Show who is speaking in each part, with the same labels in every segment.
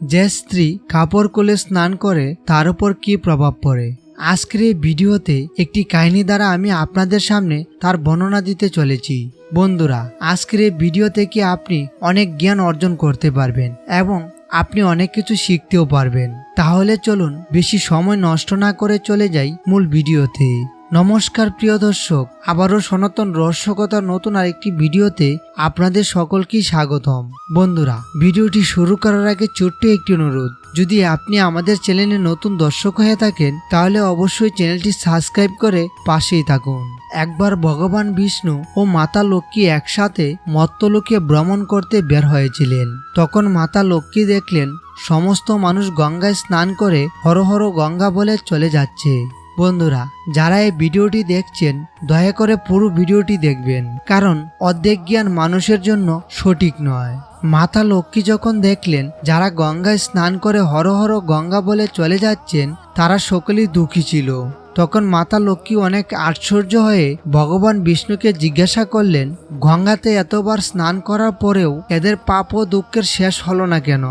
Speaker 1: যে স্ত্রী কাপড় কোলে স্নান করে, তার উপর কি প্রভাব পড়ে? আজকের এই ভিডিওতে একটি কাহিনী দ্বারা আমি আপনাদের সামনে তার বর্ণনা দিতে চলেছি। বন্ধুরা, আজকের এই ভিডিও থেকে আপনি অনেক জ্ঞান অর্জন করতে পারবেন এবং আপনি অনেক কিছু শিখতেও পারবেন। তাহলে চলুন, বেশি সময় নষ্ট না করে চলে যাই মূল ভিডিওতে। নমস্কার প্রিয় দর্শক, আবারও সনাতন রহস্যকতার নতুন আরেকটি ভিডিওতে আপনাদের সকলকেই স্বাগতম। বন্ধুরা, ভিডিওটি শুরু করার আগে ছোট্ট একটি অনুরোধ। যদি আপনি আমাদের চ্যানেলে নতুন দর্শক হয়ে থাকেন, তাহলে অবশ্যই চ্যানেলটি সাবস্ক্রাইব করে পাশেই থাকুন। একবার ভগবান বিষ্ণু ও মাতা লক্ষ্মী একসাথে মত্তলোকে ভ্রমণ করতে বের হয়েছিলেন। তখন মাতা লক্ষ্মী দেখলেন, সমস্ত মানুষ গঙ্গায় স্নান করে হর হর গঙ্গা বলে চলে যাচ্ছে। বন্ধুরা, যারা এই ভিডিওটি দেখছেন, দয়া করে পুরো ভিডিওটি দেখবেন। কারণ অর্ধেক জ্ঞান মানুষের জন্য সঠিক নয়। মাতা লক্ষ্মী যখন দেখলেন, যারা গঙ্গায় স্নান করে হর হর গঙ্গা বলে চলে যাচ্ছেন, তারা সকলেই দুঃখী ছিল। তখন মাতা লক্ষ্মী অনেক আশ্চর্য হয়ে ভগবান বিষ্ণুকে জিজ্ঞাসা করলেন, গঙ্গাতে এতবার স্নান করার পরেও এদের পাপ ও দুঃখের শেষ হলো না কেন?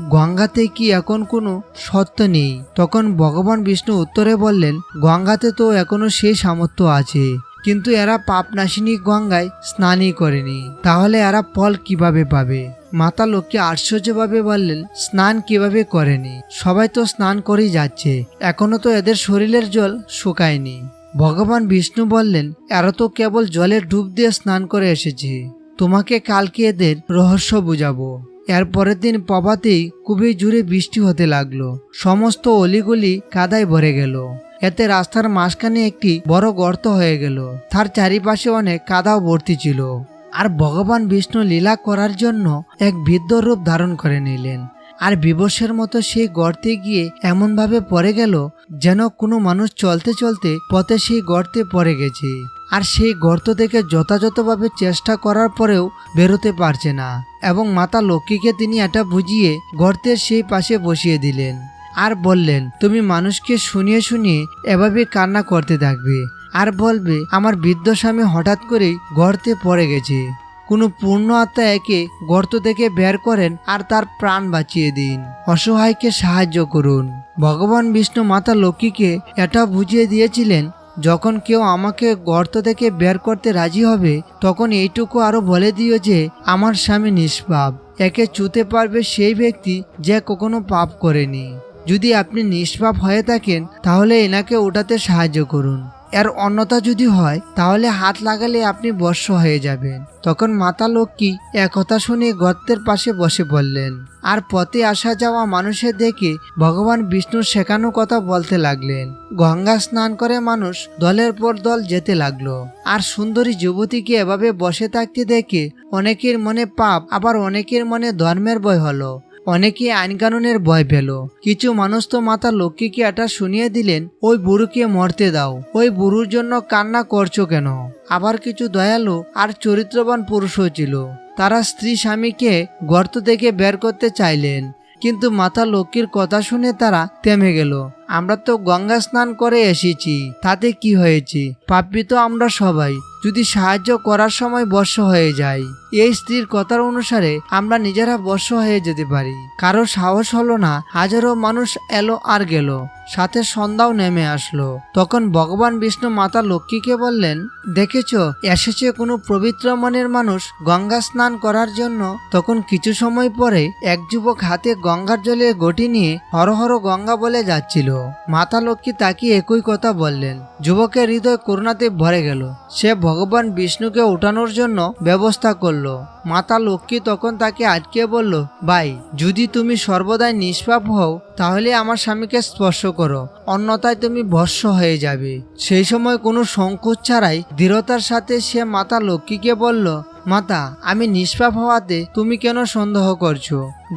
Speaker 1: গঙ্গাতে কি এখন কোনো সত্য নেই? তখন ভগবান বিষ্ণু উত্তরে বললেন, গঙ্গাতে তো এখনও সেই সামর্থ্য আছে। কিন্তু এরা পাপনাশিনী গঙ্গায় স্নানই করেনি। তাহলে এরা ফল কীভাবে পাবে? মাতা লক্ষ্মী আশ্চর্যভাবে বললেন, স্নান কীভাবে করেনি? সবাই তো স্নান করেই যাচ্ছে। এখনও তো এদের শরীরের জল শুকায়নি। ভগবান বিষ্ণু বললেন, এরা তো কেবল জলে ডুব দিয়ে স্নান করে এসেছে। তোমাকে কালকে এদের রহস্য বুঝাবো। এর পরের দিন প্রভাতেই খুবই জুড়ে বৃষ্টি হতে লাগল। সমস্ত অলিগলি কাদায় ভরে গেল। এতে রাস্তার মাঝখানে একটি বড় গর্ত হয়ে গেল। তার চারিপাশে অনেক কাদাও ভর্তি ছিল। আর ভগবান বিষ্ণু লীলা করার জন্য এক বৃদ্ধ রূপ ধারণ করে নিলেন। আর বিবশের মতো সেই গর্তে গিয়ে এমনভাবে পড়ে গেল যেন কোনো মানুষ চলতে চলতে পথে সেই গর্তে পড়ে গেছে। আর সেই গর্ত থেকে যথাযথভাবে চেষ্টা করার পরেও বেরোতে পারছে না এবং মাতা লক্ষ্মীকে তিনি এটা বুঝিয়ে গর্তের সেই পাশে বসিয়ে দিলেন আর বললেন, তুমি মানুষকে শুনিয়ে শুনিয়ে এভাবে কান্না করতে থাকবে। আর বলবে, আমার বৃদ্ধ স্বামী হঠাৎ করেই গর্তে পড়ে গেছে। কোনো পূর্ণ আত্মা একে গর্ত থেকে বের করেন আর তার প্রাণ বাঁচিয়ে দিন। অসহায়কে সাহায্য করুন। ভগবান বিষ্ণু মাতা লক্ষ্মীকে এটা বুঝিয়ে দিয়েছিলেন যখন কেউ আমাকে গর্ত থেকে বের করতে রাজি হবে, তখন এইটুকু আরও বলে দিও যে, আমার স্বামী নিষ্পাপ। একে চুতে পারবে সেই ব্যক্তি যে কখনো পাপ করেনি। যদি আপনি নিষ্পাপ হয়ে থাকেন, তাহলে এনাকে ওটাতে সাহায্য করুন। এর অন্যতা যদি হয়, তাহলে হাত লাগালে আপনি বর্ষ হয়ে যাবেন। তখন মাতা লক্ষ্মী একথা শুনে গর্তের পাশে বসে পড়লেন। আর পথে আসা যাওয়া মানুষের দেখে ভগবান বিষ্ণুর শেখানো কথা বলতে লাগলেন। গঙ্গা স্নান করে মানুষ দলের পর দল যেতে লাগল। আর সুন্দরী যুবতীকে এভাবে বসে থাকতে দেখে অনেকের মনে পাপ, আবার অনেকের মনে ধর্মের বয় হলো। অনেকে আইন কানুনের ভয় পেল। কিছু মানুষ তো মাতা লক্ষ্মীকে এটা শুনিয়ে দিলেন, ওই বুড়ুকে মরতে দাও। ওই বুড়ুর জন্য কান্না করছ কেন? আবার কিছু দয়ালু আর চরিত্রবান পুরুষও ছিল। তারা স্ত্রী স্বামীকে গর্ত থেকে বের করতে চাইলেন, কিন্তু মাতা লক্ষ্মীর কথা শুনে তারা থেমে গেল। আমরা তো গঙ্গা স্নান করে এসেছি, তাতে কি হয়েছে? পাপি তো আমরা সবাই, যদি সাহায্য করার সময় বর্ষ হয়ে যায়। এই স্ত্রীর কথার অনুসারে আমরা নিজেরা বর্ষ হয়ে যেতে পারি। কারও সাহস হলো না, হাজারো মানুষ এলো আর গেল। সাথে সন্ধ্যাও নেমে আসলো। তখন ভগবান বিষ্ণু মাতা লক্ষ্মীকে বললেন, দেখেছ, এসেছে কোনো পবিত্র মনের মানুষ গঙ্গা স্নান করার জন্য? তখন কিছু সময় পরে এক যুবক হাতে গঙ্গার জলে গটি নিয়ে হর হর গঙ্গা বলে যাচ্ছিল। মাতা লক্ষ্মী তাকে একই কথা বললেন। যুবকের হৃদয় করুণাতে ভরে গেল। সে ভগবান বিষ্ণুকে উঠানোর জন্য ব্যবস্থা করল। মাতা লক্ষ্মী তখন তাকে আটকে বলল, ভাই, যদি তুমি সর্বদাই নিষ্পাপ হও, তাহলে আমার স্বামীকে স্পর্শ করো, অন্যথায় তুমি ভস্য হয়ে যাবে। সেই সময় কোনো সংকোচ ছাড়াই দৃঢ়তার সাথে সে মাতা লক্ষ্মীকে বলল, মাতা, আমি নিষ্পাপ হওয়াতে তুমি কেন সন্দেহ করছ?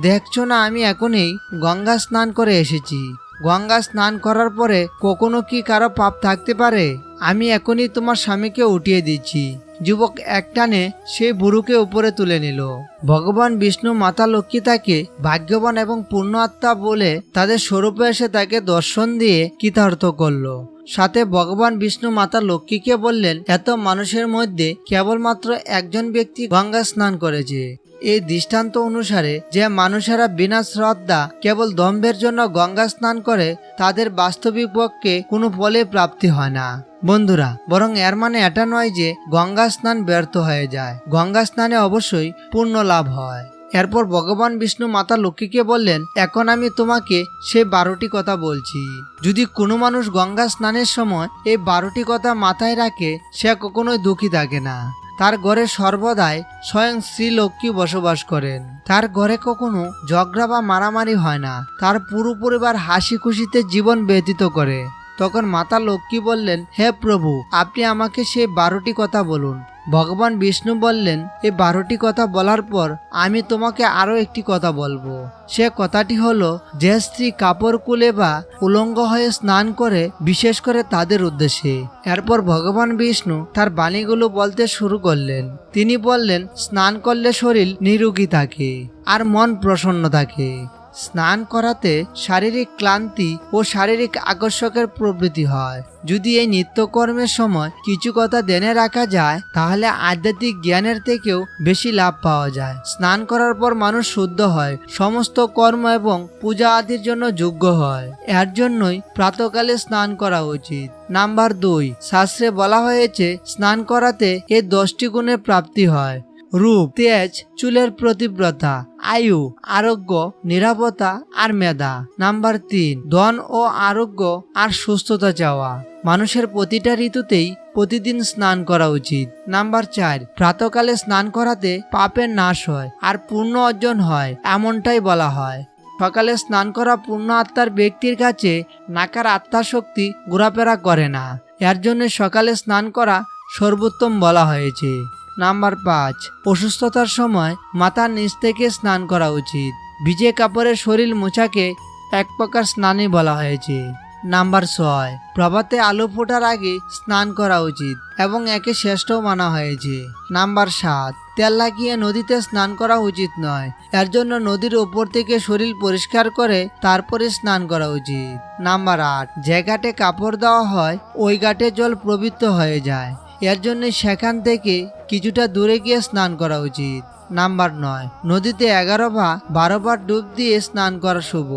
Speaker 1: দেখছ না আমি এখনই গঙ্গা স্নান করে এসেছি। গঙ্গা স্নান করার পরে কখনো কি কারও পাপ থাকতে পারে? আমি এখনই তোমার স্বামীকে উঠিয়ে দিচ্ছি। যুবক একটানে সেই বুড়ুকে উপরে তুলে নিল। ভগবান বিষ্ণু মাতা লক্ষ্মী তাকে ভাগ্যবান এবং পূর্ণ আত্মা বলে তাদের স্বরূপে এসে তাকে দর্শন দিয়ে কৃতার্থ করল। সাথে ভগবান বিষ্ণু মাতা লক্ষ্মীকে বললেন, এত মানুষের মধ্যে কেবলমাত্র একজন ব্যক্তি গঙ্গা স্নান করেছে। এই দৃষ্টান্ত অনুসারে যে মানুষেরা বিনা শ্রদ্ধা কেবল দম্ভের জন্য গঙ্গা স্নান করে, তাদের বাস্তবিক পক্ষে কোনো ফলে প্রাপ্তি হয় না। বন্ধুরা, বরং এর মানে এটা নয় যে গঙ্গা স্নান ব্যর্থ হয়ে যায়। গঙ্গা স্নানে অবশ্যই পূর্ণ লাভ হয়। এরপর ভগবান বিষ্ণু মাতা লক্ষ্মীকে বললেন, এখন আমি তোমাকে সে বারোটি কথা বলছি। যদি কোনো মানুষ গঙ্গা স্নানের সময় এই বারোটি কথা মাথায় রাখে, সে কখনোই দুঃখী থাকে না। তার ঘরে সর্বদাই স্বয়ং শ্রীলক্ষ্মী বসবাস করেন। তার ঘরে কখনো ঝগড়া বা মারামারি হয় না। তার পুরো পরিবার হাসি খুশিতে জীবন ব্যতীত করে। তখন মাতা লক্ষ্মী বললেন, হে প্রভু, আপনি আমাকে সেই বারোটি কথা বলুন। ভগবান বিষ্ণু বললেন এই বারোটি কথা বলার পর আমি তোমাকে আরও একটি কথা বলব। সে কথাটি হলো, যে স্ত্রী কাপড় কুলে বা উলঙ্গ হয়ে স্নান করে, বিশেষ করে তাদের উদ্দেশ্যে। এরপর ভগবান বিষ্ণু তার বাণীগুলো বলতে শুরু করলেন। তিনি বললেন, স্নান করলে শরীর নিরোগী থাকে আর মন প্রসন্ন থাকে। স্নান করাতে শারীরিক ক্লান্তি ও শারীরিক আকর্ষকের প্রবৃত্তি হয়। যদি এই নিত্যকর্মের সময় কিছু কথা জেনে রাখা যায়, তাহলে আধ্যাত্মিক জ্ঞানের থেকেও বেশি লাভ পাওয়া যায়। স্নান করার পর মানুষ শুদ্ধ হয়, সমস্ত কর্ম এবং পূজা আদির জন্য যোগ্য হয়। এর জন্যই প্রাতকালে স্নান করা উচিত। নাম্বার দুই, শাস্ত্রে বলা হয়েছে, স্নান করাতে এ দশটি গুণের প্রাপ্তি হয়। রূপ, তেজ, চুলের প্রতিব্রতা। আয়ু, আরোগ্য, নিরাপত্তা আর মেধা। নাম্বার তিন, ধন ও আরোগ্য আর সুস্থতা চাওয়া। মানুষের প্রতিটা ঋতুতেই প্রতিদিন স্নান করা উচিত। নাম্বার চার, প্রাতকালে স্নান করাতে পাপের নাশ হয় আর পূর্ণ অর্জন হয়, এমনটাই বলা হয়। সকালে স্নান করা পূর্ণ আত্মার ব্যক্তির কাছে নাকার আত্মার শক্তি ঘোরাফেরা করে না। এর জন্য সকালে স্নান করা সর্বোত্তম বলা হয়েছে। নাম্বার পাঁচ। অসুস্থতার সময় মাথার নিচ থেকে স্নান করা উচিত। ভিজে কাপড়ের শরীর মোছাকে এক প্রকার স্নানই বলা হয়েছে। নাম্বার ছয়। প্রভাতে আলো ফোটার আগে স্নান করা উচিত এবং একে শ্রেষ্ঠ মানা হয়েছে। নাম্বার সাত। তেল লাগিয়ে নদীতে স্নান করা উচিত নয়। এর জন্য নদীর ওপর থেকে শরীর পরিষ্কার করে তারপরে স্নান করা উচিত। নাম্বার আট। যে ঘাটে কাপড় দেওয়া হয়, ওই ঘাটে জল প্রবৃত্ত হয়ে যায়। এর জন্য সেখান থেকে কিছুটা দূরে গিয়ে স্নান করা উচিত। নাম্বার নয়, নদীতে এগারো বা বারো বার ডুব দিয়ে স্নান করা শুভ।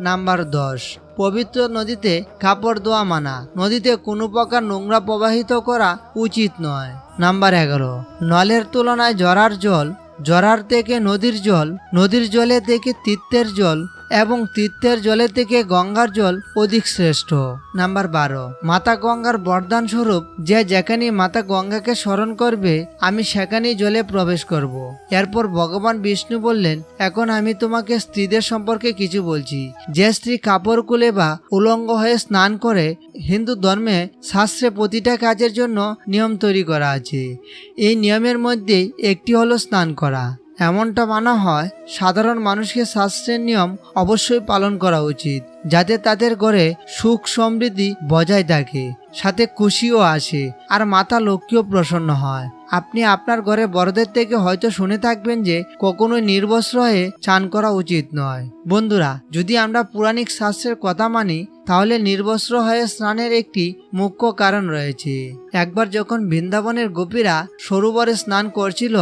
Speaker 1: নাম্বার দশ, পবিত্র নদীতে কাপড় ধোয়া মানা। নদীতে কোনো প্রকার নোংরা প্রবাহিত করা উচিত নয়। নাম্বার এগারো, নলের তুলনায় জরার জল, জরার থেকে নদীর জল, নদীর জলে থেকে তীর্থের জল এবং তীর্থের জলে থেকে গঙ্গার জল অধিক শ্রেষ্ঠ। নাম্বার বারো, মাতা গঙ্গার বরদান স্বরূপ, যে যেখানে মাতা গঙ্গাকে স্মরণ করবে, আমি সেখানেই জলে প্রবেশ করব। এরপর ভগবান বিষ্ণু বললেন, এখন আমি তোমাকে স্ত্রীদের সম্পর্কে কিছু বলছি। যে স্ত্রী কাপড় কুলে বা উলঙ্গ হয়ে স্নান করে, হিন্দু ধর্মে শাস্ত্রে প্রতিটা কাজের জন্য নিয়ম তৈরি করা আছে। এই নিয়মের মধ্যে একটি হলো স্নান করা। এমনটা মানা হয়, সাধারণ মানুষকে শাস্ত্রের নিয়ম অবশ্যই পালন করা উচিত, যাতে তাদের ঘরে সুখ সমৃদ্ধি বজায় থাকে, সাথে খুশিও আসে, আর মাতা লক্ষ্মীও প্রসন্ন হয়। আপনি আপনার ঘরে বড়দের থেকে হয়তো শুনে থাকবেন যে, কখনোই নির্বস্ত্র হয়ে চান করা উচিত নয়। বন্ধুরা, যদি আমরা পুরাণিক শাস্ত্রের কথা মানি, তাহলে নির্বস্ত্র হয়ে স্নানের একটি মুখ্য কারণ রয়েছে। একবার যখন বৃন্দাবনের গোপীরা সরোবরে স্নান করছিল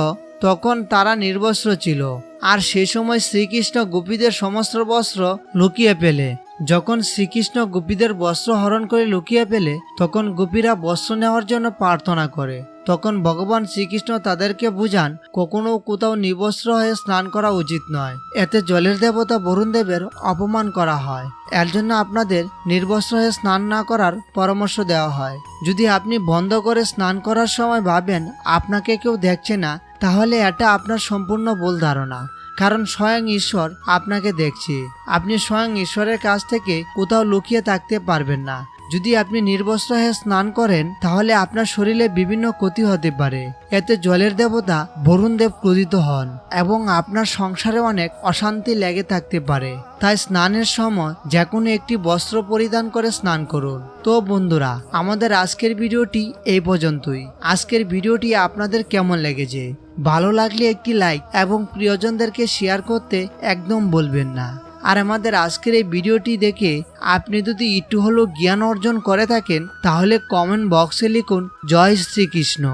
Speaker 1: তখন তারা নির্বস্ত্র ছিল। আর সে সময় শ্রীকৃষ্ণ গোপীদের সমস্ত বস্ত্র লুকিয়ে পেলে। যখন শ্রীকৃষ্ণ গোপীদের বস্ত্র হরণ করে লুকিয়ে পেলে, তখন গোপীরা বস্ত্র নেওয়ার জন্য প্রার্থনা করে। তখন ভগবান শ্রীকৃষ্ণ তাদেরকে বুঝান, কখনো কোথাও নিবস্ত্র হয়ে স্নান করা উচিত নয়। এতে জলের দেবতা বরুণ দেবের অপমান করা হয়। এর জন্য আপনাদের নির্বস্ত্র হয়ে স্নান না করার পরামর্শ দেওয়া হয়। যদি আপনি বন্ধ করে স্নান করার সময় ভাবেন, আপনাকে কেউ দেখছে না, তাহলে এটা আপনার সম্পূর্ণ ভুল ধারণা। কারণ স্বয়ং ঈশ্বর আপনাকে দেখছে। আপনি স্বয়ং ঈশ্বরের কাছ থেকে কোথাও লুকিয়ে থাকতে পারবেন না। যদি আপনি নির্বস্ত্র হয়ে স্নান করেন, তাহলে আপনার শরীরে বিভিন্ন ক্ষতি হতে পারে। এতে জলের দেবতা বরুণ দেব ক্রোধিত হন এবং আপনার সংসারে অনেক অশান্তি লেগে থাকতে পারে। তাই স্নানের সময় যে কোনো একটি বস্ত্র পরিধান করে স্নান করুন। তো বন্ধুরা, আমাদের আজকের ভিডিওটি এই পর্যন্তই। আজকের ভিডিওটি আপনাদের কেমন লেগেছে? ভালো লাগলে একটি লাইক এবং প্রিয়জনদেরকে শেয়ার করতে একদম বলবেন না। আর আমাদের আজকের এই ভিডিওটি দেখে আপনি যদি একটু হলেও জ্ঞান অর্জন করে থাকেন, তাহলে কমেন্ট বক্সে লিখুন, জয় শ্রীকৃষ্ণ।